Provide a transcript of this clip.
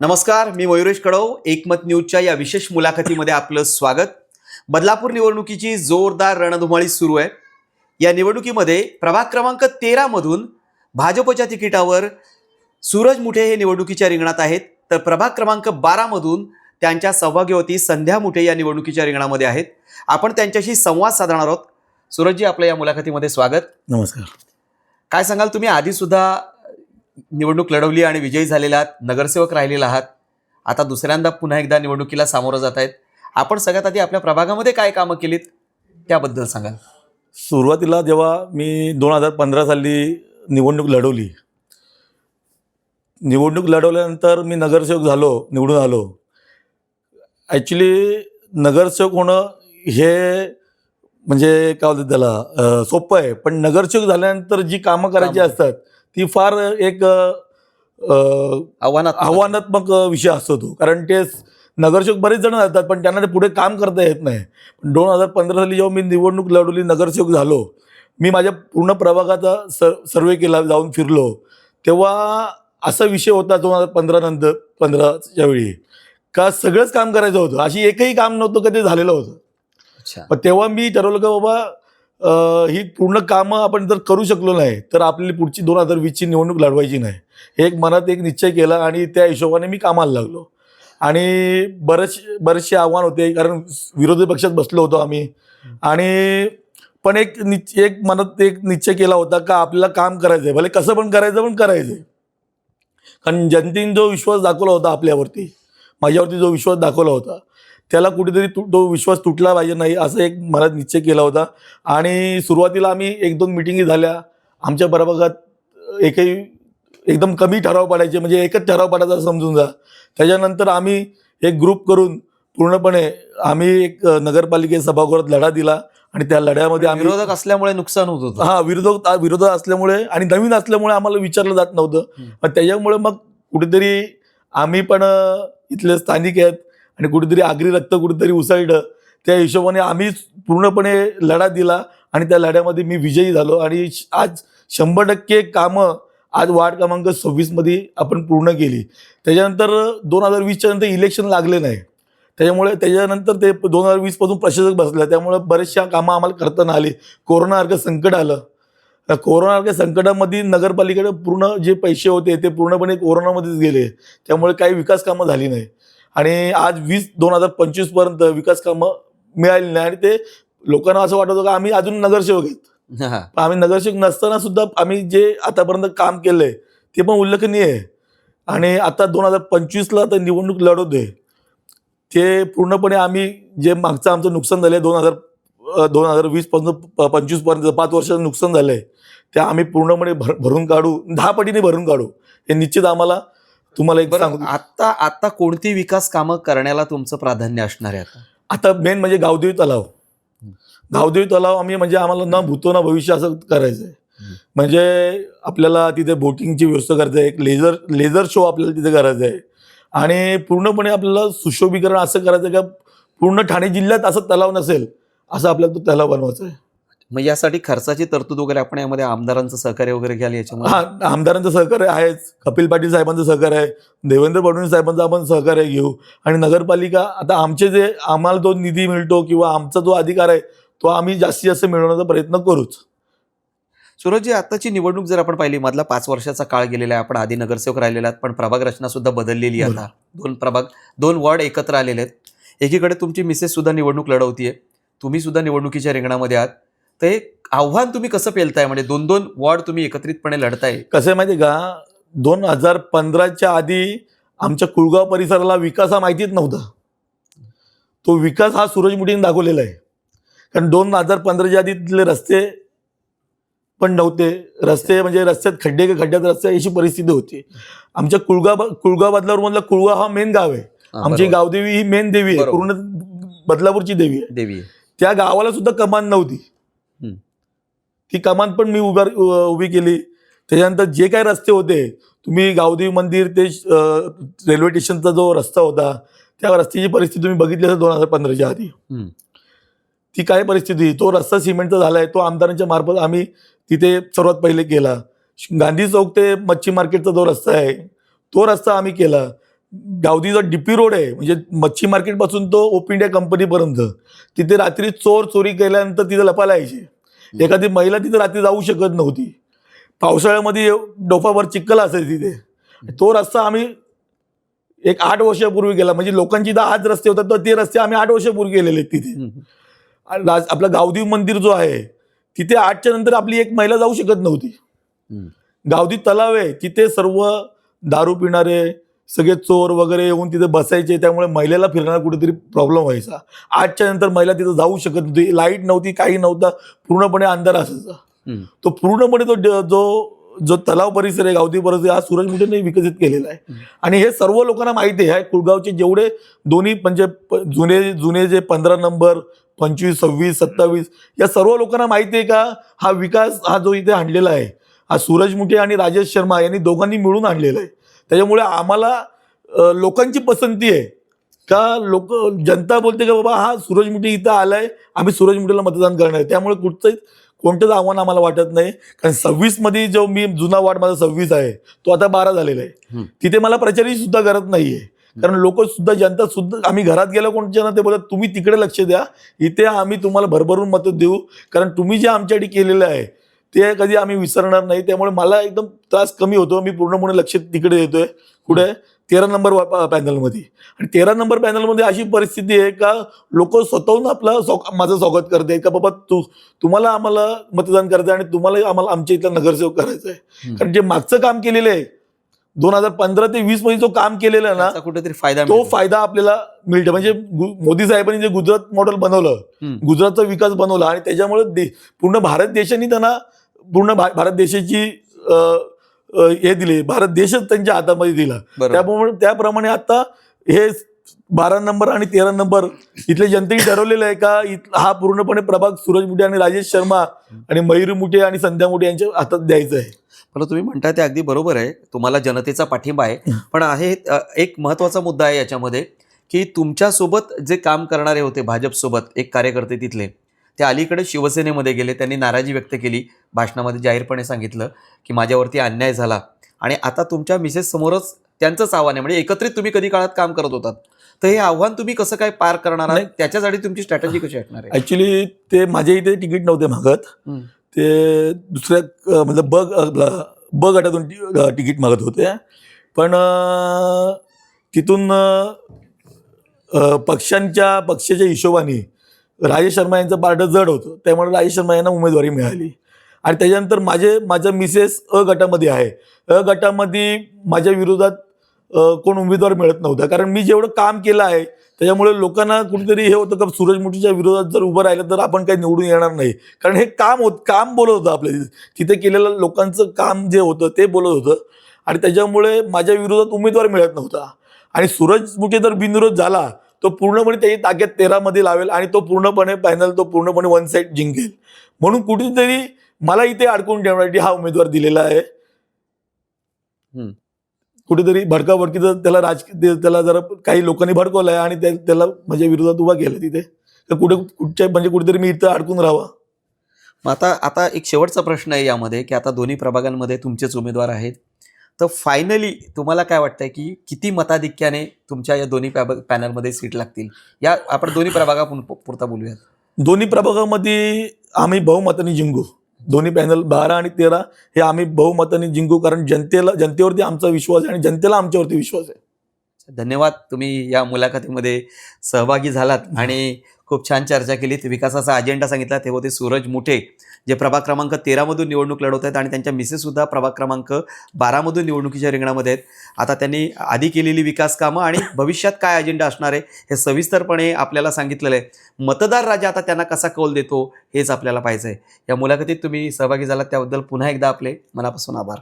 नमस्कार मी मयुरेश कडव. एकमत न्यूजच्या या विशेष मुलाखतीमध्ये आपलं स्वागत. बदलापूर निवडणुकीची जोरदार रणधुमाळी सुरू आहे. या निवडणुकीमध्ये प्रभाग क्रमांक तेरा मधून भाजपच्या तिकिटावर सूरज मुठे हे निवडणुकीच्या रिंगणात आहेत. तर प्रभाग क्रमांक बारा मधून त्यांच्या सौभाग्यवती संध्या मुठे या निवडणुकीच्या रिंगणामध्ये आहेत. आपण त्यांच्याशी संवाद साधणार आहोत. सूरजजी आपलं या मुलाखतीमध्ये स्वागत. नमस्कार. काय सांगाल? तुम्ही आधी सुद्धा निवडणूक लढवली आणि विजयी झालेला आहात नगरसेवक राहिलेला आहात. आता दुसऱ्यांदा पुन्हा एकदा निवडणुकीला सामोरं जात आहेत. आपण सगळ्यात आधी आपल्या प्रभागामध्ये काय कामं केलीत त्याबद्दल सांगाल. सुरुवातीला जेव्हा मी दोन हजार पंधरा साली निवडणूक लढवली निवडणूक लढवल्यानंतर मी नगरसेवक झालो निवडून आलो. ॲक्च्युली नगरसेवक होणं हे म्हणजे काय बोलतात त्याला सोपं आहे. पण नगरसेवक झाल्यानंतर जी कामं करायची. असतात ती फार एक अं, आव्हानात आव्हानात्मक विषय असतो तो. कारण ते नगरसेवक बरेच जण असतात पण त्यांना ते पुढे काम करता येत नाही. पण दोन हजार पंधरा साली जेव्हा मी निवडणूक लढवली नगरसेवक झालो मी माझ्या पूर्ण प्रभागाचा सर सर्वे केला जाऊन फिरलो. तेव्हा असा विषय होता दोन हजार पंधरा नंतर पंधराच्या वेळी का सगळंच काम करायचं होतं. अशी एकही काम नव्हतं का ते झालेलं होतं. अच्छा. पण तेव्हा मी ठरवलं का बाबा ही पूर्ण कामं आपण जर करू शकलो नाही तर आपली पुढची दोन हजार वीसची निवडणूक लढवायची नाही. हे एक मनात एक निश्चय केला आणि त्या हिशोबाने मी कामाला लागलो. आणि बरेचसे बरेचसे आव्हान होते कारण विरोधी पक्षात बसलो होतो आम्ही. आणि पण एक निश्च एक मनात एक निश्चय केला होता का आपल्याला काम करायचं आहे भले कसं पण करायचं पण करायचं आहे कारण जनतेने जो विश्वास दाखवला होता आपल्यावरती माझ्यावरती जो विश्वास दाखवला होता त्याला कुठेतरी तु तो विश्वास तुटला पाहिजे नाही असं एक मनात निश्चय केला होता. आणि सुरुवातीला आम्ही एक दोन मिटिंगी झाल्या. आमच्या प्रभागात एकही एकदम कमी ठराव पडायचे म्हणजे एकच ठराव पडायचा समजून जा. त्याच्यानंतर आम्ही एक ग्रुप करून पूर्णपणे आम्ही एक अ, नगरपालिके सभागृहात लढा दिला. आणि त्या लढ्यामध्ये आम्ही विरोधक असल्यामुळे नुकसान होत होतं. हा विरोधक विरोधक असल्यामुळे आणि नवीन असल्यामुळे आम्हाला विचारलं जात नव्हतं. त्याच्यामुळे मग कुठेतरी आम्ही पण इथले स्थानिक आहेत. आणि कुठेतरी आगरी रक्त कुठेतरी उसळलं. त्या हिशोबाने आम्ही पूर्णपणे लढा दिला आणि त्या लढ्यामध्ये मी विजयी झालो. आणि श- आज शंभर टक्के कामं आज वार्ड क्रमांक सव्वीसमध्ये आपण पूर्ण केली. त्याच्यानंतर दोन हजार वीसच्या नंतर इलेक्शन लागले नाही. त्याच्यामुळे त्याच्यानंतर ते दोन हजार वीसपासून प्रशासक बसलं. त्यामुळे बरेचशा कामं आम्हाला करताना आली. कोरोनासारखं संकट आलं. कोरोनासारख्या संकटामध्ये नगरपालिकेकडे पूर्ण जे पैसे होते ते पूर्णपणे कोरोनामध्येच गेले. त्यामुळे काही विकास कामं झाली नाही. आणि आज वीस दोन हजार पंचवीसपर्यंत विकास कामं मिळाली नाही. आणि ते लोकांना असं वाटत होतं का आम्ही अजून नगरसेवक आहेत. हा. पण आम्ही नगरसेवक नसताना सुद्धा आम्ही जे आतापर्यंत काम केलंय ते पण उल्लेखनीय आहे. आणि आता दोन हजार पंचवीसला तर निवडणूक लढवतोय ते पूर्णपणे आम्ही जे मागचं आमचं नुकसान झालंय दोन हजार दोन हजार वीसपासून पंचवीसपर्यंत पाच वर्षाचं नुकसान झालंय ते आम्ही पूर्णपणे भर भरून काढू दहा पटीने भरून काढू. हे निश्चित आम्हाला तुम्हाला एक सांगू? आता आता कोणती विकास कामं करण्याला तुमचं प्राधान्य असणार आहे आता? आता मेन म्हणजे गावदेवी तलाव. गावदेवी तलाव आम्ही म्हणजे आम्हाला न भूतो ना भविष्य असं करायचं आहे. म्हणजे आपल्याला तिथे बोटिंगची व्यवस्था करायचं आहे एक लेझर लेझर शो आपल्याला तिथे करायचा आहे. आणि पूर्णपणे आपल्याला सुशोभीकरण असं करायचं आहे का पूर्ण ठाणे जिल्ह्यात असं तलाव नसेल असं आपल्याला तो तलाव बनवायचा आहे. मग यासाठी खर्चाची तरतूद वगैरे आपण यामध्ये आमदारांचं सहकार्य वगैरे घ्याल याच्यामध्ये? हा आमदारांचं सहकार्य आहेच. कपिल पाटील साहेबांचं सहकार्य आहे. देवेंद्र फडणवीस साहेबांचं आपण सहकार्य घेऊ. आणि नगरपालिका आता आमचे जे आम्हाला जो निधी मिळतो किंवा आमचा जो अधिकार आहे तो आम्ही जास्तीत जास्त मिळवण्याचा प्रयत्न करूच. सूरजजी आताची निवडणूक जर आपण पाहिली मधला पाच वर्षाचा काळ गेलेला आहे. आपण आधी नगरसेवक राहिलेला आहात पण प्रभाग रचना सुद्धा बदललेली आहे आता. दोन प्रभाग दोन वॉर्ड एकत्र आलेले आहेत. एकीकडे तुमची मिसेस सुद्धा निवडणूक लढवतीये. तुम्ही सुद्धा निवडणुकीच्या रिंगणामध्ये आहात. हे आव्हान तुम्ही कसं पेलताय? म्हणजे दोन दोन वॉर्ड तुम्ही एकत्रितपणे लढताय. कसं माहिती का? दोन हजार पंधराच्या आधी आमच्या कुळगाव परिसराला विकास हा माहितीच नव्हता. तो विकास हा सूरज मुठीने दाखवलेला आहे. कारण दोन हजार पंधराच्या आधी तिथले रस्ते पण नव्हते. रस्ते म्हणजे रस्त्यात खड्डे का खड्ड्यात रस्ते अशी परिस्थिती होती. आमच्या कुळगाव कुळगाव बदलापूर मधला कुळगाव हा मेन गाव आहे. आमची. गावदेवी ही मेन देवी आहे. पूर्ण बदलापूरची देवी आहे. देवी त्या गावाला सुद्धा कमान नव्हती. ती कमान पण मी उभार उभी केली. त्याच्यानंतर जे काही रस्ते होते तुम्ही गावदेवी मंदिर ते रेल्वे स्टेशनचा जो रस्ता होता त्या रस्त्याची परिस्थिती तुम्ही बघितली असेल दोन हजार पंधराच्या आधी. ती काय परिस्थिती? तो रस्ता सिमेंटचा झालाय तो आमदारांच्या मार्फत आम्ही तिथे सर्वात पहिले केला. गांधी चौक ते मच्छी मार्केटचा जो रस्ता आहे तो रस्ता आम्ही केला. गावदी जो डीपी रोड आहे म्हणजे मच्छी मार्केटपासून तो ओप इंडिया कंपनीपर्यंत. तिथे रात्री चोर चोरी केल्यानंतर तिथे लपायला यायचे एखादी महिला तिथे रात्री जाऊ शकत नव्हती. पावसाळ्यामध्ये डोफाभर चिखल असायची तिथे. तो रस्ता आम्ही एक आठ वर्षापूर्वी गेला. म्हणजे लोकांची इथं आज रस्ते होतात तर ते रस्ते आम्ही आठ वर्षापूर्वी गेलेले तिथे. आपलं गावदेव मंदिर जो आहे तिथे आठच्या नंतर आपली एक महिला जाऊ शकत नव्हती. गावदी तलाव आहे तिथे सर्व दारू पिणारे सगळे चोर वगैरे येऊन तिथे बसायचे त्यामुळे महिलेला फिरण्याला कुठेतरी प्रॉब्लेम व्हायचा. आठच्या नंतर महिला तिथं जाऊ शकत नव्हती. लाइट नव्हती काही नव्हता. पूर्णपणे अंधार असायचा. तो पूर्णपणे तो जो जो तलाव परिसर आहे गावठी परिसर हा सूरज मुठेने विकसित केलेला आहे. आणि हे सर्व लोकांना माहिती आहे कुळगावचे जेवढे दोन्ही म्हणजे जुने जुने जे पंधरा नंबर पंचवीस सव्वीस सत्तावीस या सर्व लोकांना माहिती आहे का हा विकास हा जो इथे आणलेला आहे हा सूरज मुठे आणि राजेश शर्मा यांनी दोघांनी मिळून आणलेला आहे. त्याच्यामुळे आम्हाला लोकांची पसंती आहे. का लोक जनता बोलते का बाबा हा सूरज मुठे इथं आलाय आम्ही सूरज मुठेला मतदान करणार आहे. त्यामुळे कुठचंही कोणतंच आव्हान आम्हाला वाटत नाही. कारण सव्वीसमध्ये जो मी जुना वार्ड माझा सव्वीस आहे तो आता बारा झालेला आहे. तिथे मला प्रचारही सुद्धा गरज नाहीये. कारण लोक सुद्धा जनता सुद्धा आम्ही घरात गेलो कोणत्या ना ते बोलत तुम्ही तिकडे लक्ष द्या. इथे आम्ही तुम्हाला भरभरून मतं देऊ. कारण तुम्ही जे आमच्यासाठी केलेलं आहे ते कधी आम्ही विसरणार नाही. त्यामुळे मला एकदम त्रास कमी होतो. मी पूर्णपणे लक्ष तिकडे देतोय. कुठे? तेरा नंबर पॅनलमध्ये. आणि तेरा नंबर पॅनलमध्ये अशी परिस्थिती आहे का लोक स्वतःहून आपलं स्वा- माझं स्वागत करते का बाबा तू तुम्हाला आम्हाला मतदान करायचं आणि तुम्हाला आम्हाला आमच्या इथला नगरसेवक करायचं आहे. कारण जे मागचं काम केलेलं आहे दोन हजार पंधरा ते वीसमध्ये जो काम केलेलं आहे ना कुठेतरी फायदा तो. फायदा आपल्याला मिळतो. म्हणजे मोदी साहेबांनी जे गुजरात मॉडेल बनवलं. गुजरातचा विकास बनवला आणि त्याच्यामुळे पूर्ण भारत देशाने त्यांना पूर्ण भा- भारत देशाची हे दिली. भारत देशच त्यांच्या हातामध्ये दिला. त्याप्रमाणे त्याप्रमाणे आता हे बारा नंबर आणि तेरा नंबर इथले जनतेने ठरवलेलं आहे का हा पूर्णपणे प्रभाग सूरज मुठे आणि राजेश शर्मा आणि मयूर मुठे आणि संध्या मुठे यांच्या हातात द्यायचं आहे. पण तुम्ही म्हणता ते अगदी बरोबर आहे. तुम्हाला जनतेचा पाठिंबा आहे. पण आहे एक महत्त्वाचा मुद्दा आहे याच्यामध्ये की तुमच्यासोबत जे काम करणारे होते भाजपसोबत एक कार्यकर्ते तिथले ते अलीकडे शिवसेनेमध्ये गेले. त्यांनी नाराजी व्यक्त केली. भाषणामध्ये जाहीरपणे सांगितलं की माझ्यावरती अन्याय झाला. आणि आता तुमच्या मिसेस समोरच त्यांचंच आव्हान आहे. म्हणजे एकत्रित तुम्ही कधी काळात काम करत होतात. तर हे आव्हान तुम्ही कसं काय पार करणार नाही. त्याच्यासाठी तुमची स्ट्रॅटेजी कशी असणार आहे? ऍक्च्युली ते माझ्या इथे तिकीट नव्हते मागत. ते दुसऱ्या मतलब ब ब गटातून तिकीट मागत होते. पण तिथून पक्षांच्या पक्षाच्या हिशोबाने राजेश शर्मा यांचं पार्ट जड होतं. त्यामुळे राजेश शर्मा यांना उमेदवारी मिळाली. आणि त्याच्यानंतर माझे माझ्या मिसेस अ गटामध्ये आहे. अ गटामध्ये माझ्या विरोधात कोण उमेदवार मिळत नव्हता. कारण मी जेवढं काम केलं आहे त्याच्यामुळे लोकांना कुठेतरी हे होतं का सूरजमुठीच्या विरोधात जर उभं राहिलं तर आपण काही निवडून येणार नाही. कारण हे काम होत काम बोलत होतं आपल्या तिथे. तिथे केलेलं लोकांचं काम जे होतं ते बोलत होतं. आणि त्याच्यामुळे माझ्या विरोधात उमेदवार मिळत नव्हता. आणि सूरज मुठे जर बिनविरोध झाला. तो पूर्णपणे त्याची ताकद तेरामध्ये लावेल आणि तो पूर्णपणे पॅनल तो पूर्णपणे वन साईड जिंकेल. म्हणून कुठेतरी मला इथे अडकून ठेवण्यासाठी हा उमेदवार दिलेला आहे. कुठेतरी भडकाभडकीचं त्याला राज ते- त्याला जरा काही लोकांनी भडकवलंय आणि त्या- त्याला माझ्या विरोधात उभा केलं तिथे तर कुठे कुठच्या म्हणजे कुठेतरी मी इथं अडकून राहावा. मग आता आता एक शेवटचा प्रश्न आहे यामध्ये की आता दोन्ही प्रभागांमध्ये तुमचेच उमेदवार आहेत. तर फायनली तुम्हाला काय वाटतंय की किती मताधिक्याने तुमच्या या दोन्ही पॅब- पॅनलमध्ये सीट लागतील? या आपण दोन्ही प्रभागा पुरता बोलूयात. दोन्ही प्रभागामध्ये आम्ही बहुमताने जिंकू. दोन्ही पॅनल बारा आणि तेरा हे आम्ही बहुमताने जिंकू कारण जनतेला जनतेवरती आमचा विश्वास आहे आणि जनतेला आमच्यावरती विश्वास आहे. धन्यवाद तुम्ही या मुलाखतीमध्ये सहभागी झालात आणि खूप छान चर्चा केलीत विकासाचा अजेंडा सांगितला. ते होते सूरज मुठे जे प्रभाग क्रमांक तेरामधून निवडणूक लढवत आहेत आणि त्यांच्या मिसेससुद्धा प्रभाग क्रमांक बारामधून निवडणुकीच्या रिंगणामध्ये आहेत. आता त्यांनी आधी केलेली विकास कामं आणि भविष्यात काय अजेंडा असणार आहे हे सविस्तरपणे आपल्याला सांगितलेलं आहे. मतदार राजा आता त्यांना कसा कौल देतो हेच आपल्याला पाहिजे आहे या मुलाखतीत तुम्ही सहभागी झालात त्याबद्दल पुन्हा एकदा आपले मनापासून आभार.